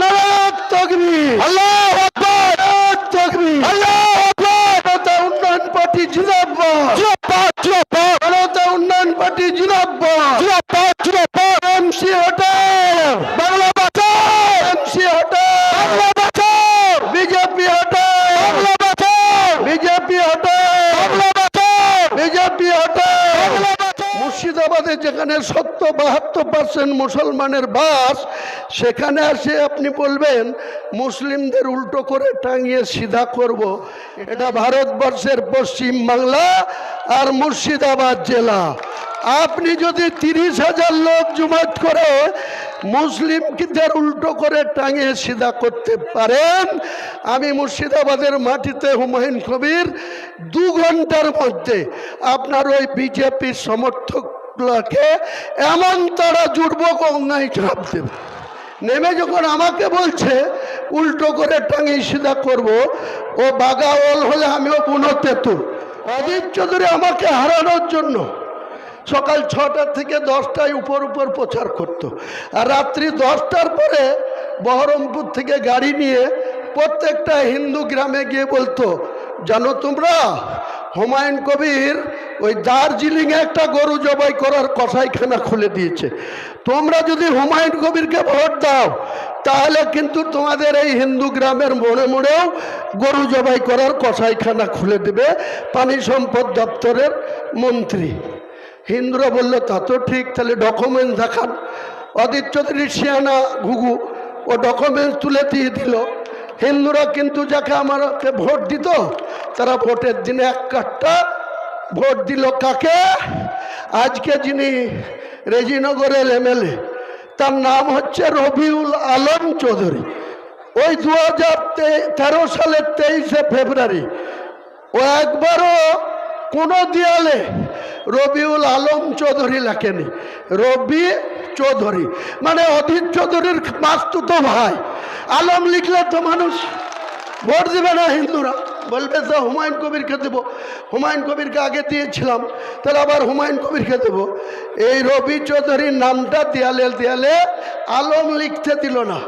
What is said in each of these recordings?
নারায়ণ তকবি আল্লাহ আকবার। তকবি আল্লাহ আকবার। জনতা উন্নয়ন পার্টি জিন্দাবাদ। জিন্দাবাদ জিন্দাবাদ। জনতা উন্নয়ন পার্টি জিন্দাবাদ। জিন্দাবাদ জিন্দাবাদ। এমসি হটাও বাংলা বাঁচাও এমসি হটাও বাংলা বাঁচাও বিজেপি হটাও বাংলা বাঁচাও বিজেপি হটাও বাংলা বাঁচাও বিজেপি হটাও মুর্শিদাবাদে যেখানে সত্তর বাহাত্তর পার্সেন্ট মুসলমানের বাস সেখানে আসে আপনি বলবেন, মুসলিমদের উল্টো করে টাঙিয়ে সিধা করব। এটা ভারতবর্ষের পশ্চিম বাংলা আর মুর্শিদাবাদ জেলা আপনি যদি তিরিশ হাজার লোক জুমাত করে মুসলিমদের উল্টো করে টাঙিয়ে সিধা করতে পারেন, আমি মুর্শিদাবাদের মাটিতে হুমায়ুন কবির দু ঘণ্টার মধ্যে আপনার ওই বিজেপির সমর্থকগুলোকে এমন তারা জুড়ব গঙ্গায় ঝাঁপ দেবে নেমে যখন আমাকে বলছে, উল্টো করে টাঙিয়ে সিধা করব, ও বাগাওয়াল হলে আমিও পুনঃতেতুর অজিত চৌধুরী আমাকে হারানোর জন্য সকাল ছটা থেকে দশটায় উপর উপর প্রচার করত। আর রাত্রি দশটার পরে বহরমপুর থেকে গাড়ি নিয়ে প্রত্যেকটা হিন্দু গ্রামে গিয়ে বলতো, জানো তোমরা, হুমায়ুন কবির ওই দার্জিলিংয়ে একটা গরু জবাই করার কসাইখানা খুলে দিয়েছে। তোমরা যদি হুমায়ুন কবিরকে ভোট দাও, তাহলে কিন্তু তোমাদের এই হিন্দু গ্রামের মোড়ে মোড়েও গরু জবাই করার কসাইখানা খুলে দেবে পানি সম্পদ দপ্তরের মন্ত্রী। হিন্দুরা বলল, তা তো ঠিক, তাহলে ডকুমেন্ট দেখান। অদিত চৌধুরী শিয়ানা ঘুঘু, ও ডকুমেন্টস তুলে দিয়ে দিল। হিন্দুরা কিন্তু যাকে আমাকে ভোট দিত, তারা ভোটের দিনে এক কাঠটা ভোট দিল কাকে? আজকে যিনি রেজিনগরের এমএলএ, তার নাম হচ্ছে রবিউল আলম চৌধুরী। ওই দু হাজার তেরো সালের তেইশে ফেব্রুয়ারি, ও একবারও কোনো দেয়ালে রবিউল আলম চৌধুরী লেখেনি। রবি চৌধুরী মানে অধীর চৌধুরীর মাস্তুতো ভাই। আলম লিখলে তো মানুষ ভোট দেবে না হিন্দুরা। বলবে তো হুমায়ুন কবিরকে দেবো। হুমায়ুন কবিরকে আগে দিয়েছিলাম, তাহলে আবার হুমায়ুন কবিরকে দেবো। এই রবি চৌধুরীর নামটা দেয়ালে দেয়ালে আলম লিখতে দিল না।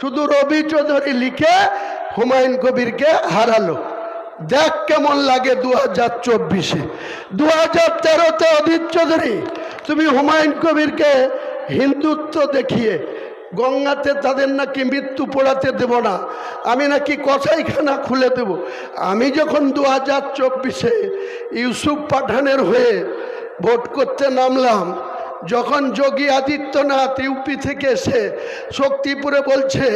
শুধু রবি চৌধুরী লিখে হুমায়ুন কবিরকে হারালো। দেখ কেমন লাগে দু হাজার চব্বিশে। দু হাজার তেরোতে অধীর চৌধুরী, তুমি হুমায়ুন কবিরকে হিন্দুত্ব দেখিয়ে গঙ্গাতে তাদের নাকি মৃত্যু পোড়াতে দেব না। আমি নাকি কসাইখানা খুলে দেব। আমি যখন দু হাজার চব্বিশে ইউসুফ পাঠানের হয়ে ভোট করতে নামলাম, যখন যোগী আদিত্যনাথ ইউপি থেকে এসে শক্তিপুরে বলছে,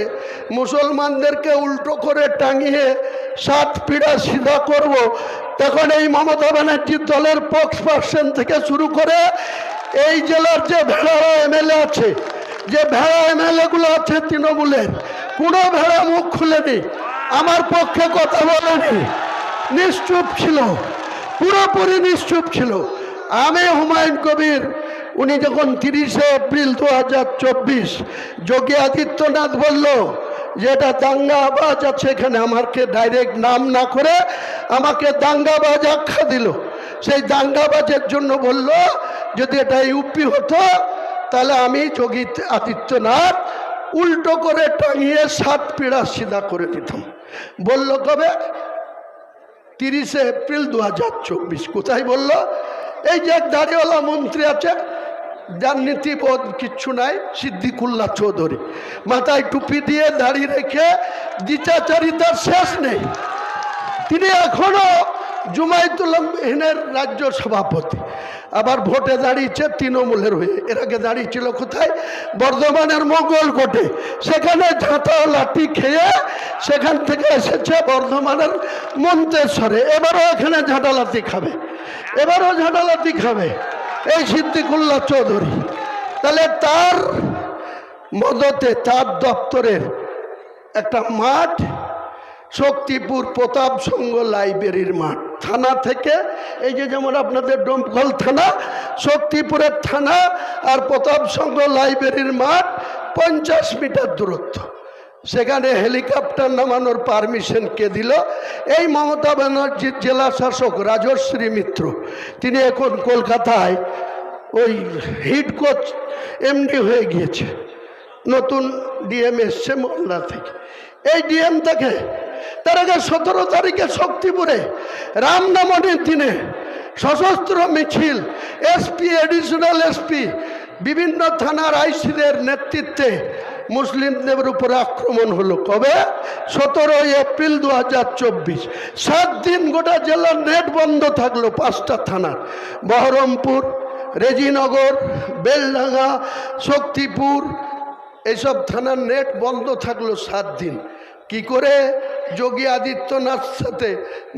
মুসলমানদেরকে উল্টো করে টাঙিয়ে সাত পীড়া সিধা করব। তখন এই মমতা ব্যানার্জির দলের পক্স পার্সন থেকে শুরু করে এই জেলার যে ভেড়া এমএলএ আছে যে ভেড়া এমএলএগুলো আছে তৃণমূলের, কোনো ভেড়া মুখ খুলেনি, আমার পক্ষে কথা বলেনি, নিশ্চুপ ছিল, পুরোপুরি নিশ্চুপ ছিল। আমি হুমায়ুন কবির, উনি যখন তিরিশে এপ্রিল দু হাজার চব্বিশ যোগী আদিত্যনাথ বলল যে, এটা দাঙ্গাবাজ আছে এখানে, আমাকে ডাইরেক্ট নাম না করে আমাকে দাঙ্গাবাজ আখ্যা দিল। সেই দাঙ্গাবাজের জন্য বলল, যদি এটা ইউপি হতো তাহলে আমি যোগী আদিত্যনাথ উল্টো করে টাঙিয়ে সাত পীড়া সিধা করে দিতাম। বলল, কবে? তিরিশে এপ্রিল দু হাজার চব্বিশ। কোথায় বলল? এই যে দাড়িওয়ালা মন্ত্রী আছে, যার নীতিবোধ কিচ্ছু নাই, সিদ্দিকুল্লাহ চৌধুরী। মাথায় টুপি দিয়ে দাড়ি রেখে দ্বিচাচারিতার শেষ নেই। তিনি এখনও জুমাইতুল্লাহিনের রাজ্য সভাপতি। আবার ভোটে দাঁড়িয়েছে তৃণমূলের হয়ে। এর আগে দাঁড়িয়েছিল কোথায়? বর্ধমানের মঙ্গলকোটে সেখানে ঝাঁটা লাঠি খেয়ে সেখান থেকে এসেছে বর্ধমানের মন্তেশ্বরে। এবারও এখানে ঝাঁটা লাঠি খাবে। এবারও ঝাঁটা লাঠি খাবে। এই সিদ্দিকুল্লাহ চৌধুরী। তাহলে তার মদতে, তার দপ্তরের একটা মাঠ, শক্তিপুর প্রতাপ সংঘ লাইব্রেরির মাঠ। থানা থেকে, এই যে যেমন আপনাদের ডোমকল থানা, শক্তিপুরের থানা আর প্রতাপ সংঘ লাইব্রেরির মাঠ পঞ্চাশ মিটার দূরত্ব। সেখানে হেলিকপ্টার নামানোর পারমিশন কে দিল? এই মমতা ব্যানার্জির জেলা শাসক রাজশ্রী মিত্র। তিনি এখন কলকাতায় ওই হিট কোচ, এমডি হয়ে গিয়েছে। নতুন ডিএম এসছে মোল্লা থেকে। এই ডিএম থেকে তার আগে সতেরো তারিখে শক্তিপুরে রামনামনির দিনে সশস্ত্র মিছিল, এসপি এডিশনাল এসপি, বিভিন্ন থানার আইসিদের নেতৃত্বে মুসলিমদের উপরে আক্রমণ হলো। কবে? সতেরোই এপ্রিল দু সাত দিন গোটা জেলার নেট বন্ধ থাকল পাঁচটা থানার। বহরমপুর, রেজিনগর, বেলডাঙ্গা, শক্তিপুর এইসব থানার নেট বন্ধ থাকল সাত দিন। কি করে? যোগী আদিত্যনাথ সাথে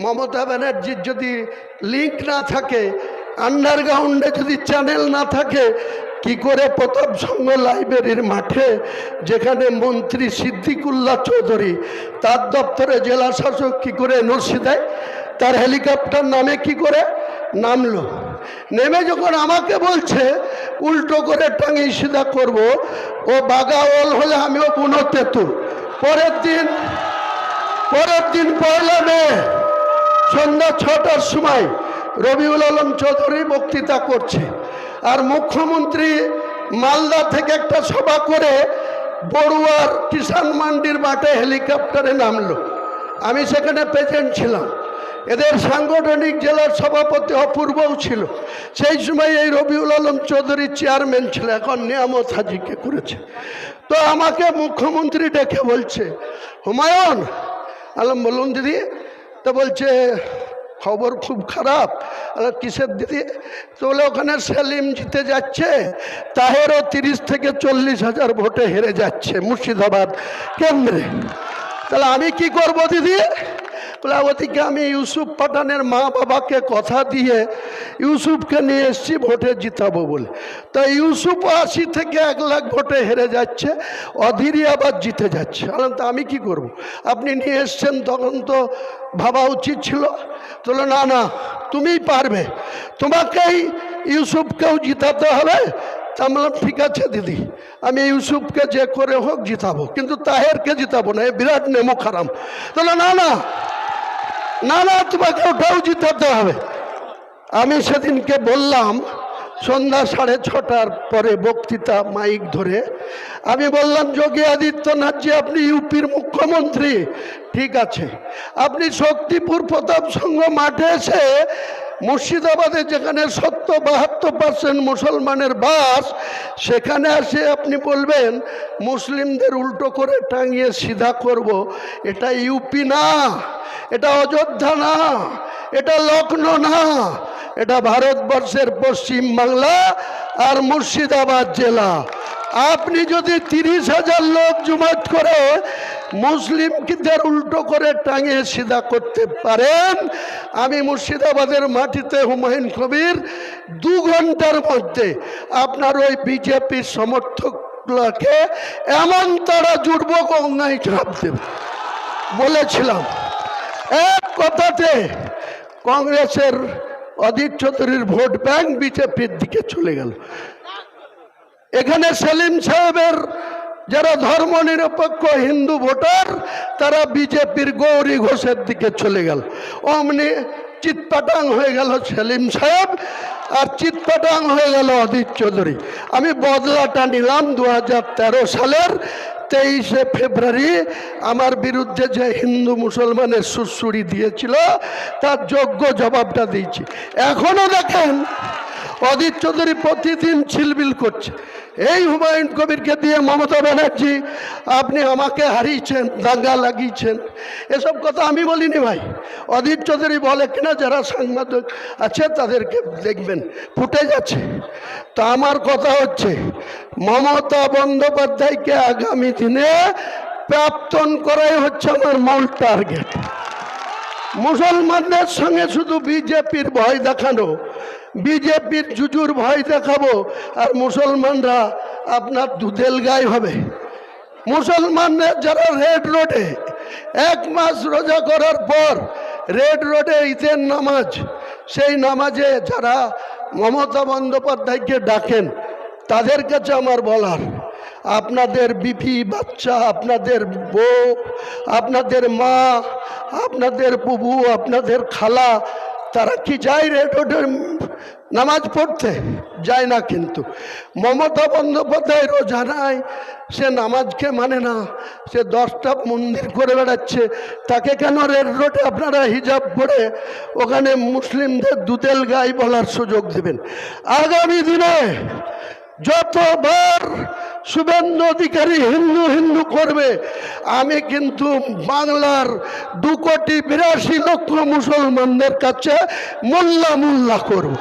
মমতা ব্যানার্জির যদি লিঙ্ক না থাকে আন্ডারগ্রাউন্ডে যদি চ্যানেল না থাকে, কি করে প্রতাপ সংঘ লাইব্রেরির মাঠে, যেখানে মন্ত্রী সিদ্দিকুল্লাহ চৌধুরী, তার দপ্তরে জেলা শাসক কি করে এনওসি দেয় তার হেলিকপ্টার নামে কি করে? নামলো। নেমে যখন আমাকে বলছে, উল্টো করে টাঙিয়ে সিধা করব, ও বাগাওয়াল হলে আমিও বুনো তেঁতুল। পরের দিন পরের দিন পয়লা মে, সন্ধ্যা ছটার সময় রবিউল আলম চৌধুরী বক্তৃতা করছে। আর মুখ্যমন্ত্রী মালদা থেকে একটা সভা করে বড়ুয়ার কিষাণ মান্ডির মাঠে হেলিকপ্টারে নামলো। আমি সেখানে প্রেজেন্ট ছিলাম। এদের সাংগঠনিক জেলার সভাপতি অপূর্বও ছিল। সেই সময় এই রবিউল আলম চৌধুরী চেয়ারম্যান ছিল, এখন নিয়ামত হাজিকে করেছে। তো আমাকে মুখ্যমন্ত্রী ডেকে বলছে, হুমায়ুন আলম বলুন দিদি। তো বলছে, খবর খুব খারাপ। কিসের দিদি? তো বলে, ওখানে সেলিম জিতে যাচ্ছে, তাহেরও তিরিশ থেকে চল্লিশ হাজার ভোটে হেরে যাচ্ছে মুর্শিদাবাদ কেন্দ্রে। তাহলে আমি কি করব দিদি? ওদিকে আমি ইউসুফ পাঠানের মা বাবাকে কথা দিয়ে ইউসুফকে নিয়ে এসেছি, ভোটে জিতাবো বলে। তো ইউসুফ আশি থেকে এক লাখ ভোটে হেরে যাচ্ছে, অধীরই আবার জিতে যাচ্ছে। তো আমি কি করব। আপনি নিয়ে এসছেন, তখন তো ভাবা উচিত ছিল। বলল, না না, তুমিই পারবে। তোমাকেই ইউসুফকেও জিতাতে হবে। তা বললাম, ঠিক আছে দিদি, আমি ইউসুফকে যে করে হোক জিতাবো। কিন্তু তাহেরকে জিতাবো না, এ বিরাট নেমো খারাম তাহলে না না না তোমাকে ওটাও জিতাতে হবে। আমি সেদিনকে বললাম, সন্ধ্যা সাড়ে ছটার পরে বক্তৃতা, মাইক ধরে। আমি বললাম, যোগী আদিত্যনাথ যে আপনি ইউপির মুখ্যমন্ত্রী। ঠিক আছে। আপনি শক্তিপুর প্রতাপ সংঘ মাঠে এসে মুর্শিদাবাদে যেখানে সত্তর বাহাত্তর পার্সেন্ট মুসলমানের বাস, সেখানে আসে আপনি বলবেন, মুসলিমদের উল্টো করে টাঙিয়ে সিধা করব। এটা ইউপি না, এটা অযোধ্যা না, এটা লখনৌ না, এটা ভারতবর্ষের পশ্চিম বাংলা আর মুর্শিদাবাদ জেলা। আপনি যদি তিরিশ হাজার লোক জুমাত করে মুসলিমদের উল্টো করে টাঙিয়ে সিধা করতে পারেন। আমি মুর্শিদাবাদের মাটিতে হুমায়ুন কবির দু ঘণ্টার মধ্যে আপনার ওই বিজেপির সমর্থকগুলোকে এমন তারা জুড়ব গঙ্গায় ঝাঁপ দেবে। বলেছিলাম, এক কথাতে কংগ্রেসের অধীর চৌধুরীর ভোট ব্যাংক বিজেপির দিকে চলে গেল। এখানে সেলিম সাহেবের যারা ধর্মনিরপেক্ষ হিন্দু ভোটার, তারা বিজেপির গৌরী ঘোষের দিকে চলে গেল। অমনি চিৎপাটাং হয়ে গেল সেলিম সাহেব আর চিৎপাটাং হয়ে গেল অধীর চৌধুরী। আমি বদলাটা নিলাম দু সালের তেইশে ফেব্রুয়ারি। আমার বিরুদ্ধে যে হিন্দু মুসলমানের সুরসুরি দিয়েছিল, তার যোগ্য জবাবটা দিয়েছি। এখনও দেখেন অদিত চৌধুরী প্রতিদিন ছিলবিল করছে। এই হুমায়ুন কবিরকে দিয়ে মমতা ব্যানার্জি, আপনি আমাকে হারিয়েছেন, দাঙ্গা লাগিয়েছেন। এসব কথা আমি বলিনি ভাই। অদিত চৌধুরী বলে কিনা যারা সাংবাদিক আছে তাদেরকে দেখবেন। ফুটে যাচ্ছে তো আমার কথা হচ্ছে, মমতা বন্দ্যোপাধ্যায়কে আগামী দিনে প্রাপ্তন করাই হচ্ছে আমার মূল টার্গেট। মুসলমানদের সঙ্গে শুধু বিজেপির ভয় দেখানো বিজেপির জুজুর ভয় দেখাবো আর মুসলমানরা আপনার দুধেল গায়ে হবে। মুসলমানদের যারা রেড রোডে এক মাস রোজা করার পর রেড রোডে ঈদের নামাজ, সেই নামাজে যারা মমতা বন্দ্যোপাধ্যায়কে ডাকেন, তাদের কাছে আমার বলার, আপনাদের বিপি বাচ্চা, আপনাদের বউ, আপনাদের মা, আপনাদের বুবু, আপনাদের খালা তারা কি যায় রেড নামাজ পড়তে? যায় না কিন্তু। মমতা বন্দ্যোপাধ্যায় রোজা নাই, সে নামাজকে মানে না। সে দশটা মন্দির করে বেড়াচ্ছে। তাকে কেন রেড রোডে আপনারা হিজাব করে ওখানে মুসলিমদের দুতেল গাই বলার সুযোগ দেবেন? আগামী দিনে যতবার শুভেন্দু অধিকারী হিন্দু হিন্দু করবে, আমি কিন্তু বাংলার দু কোটি বিরাশি লক্ষ মুসলমানদের কাছে মোল্লা মোল্লা করব।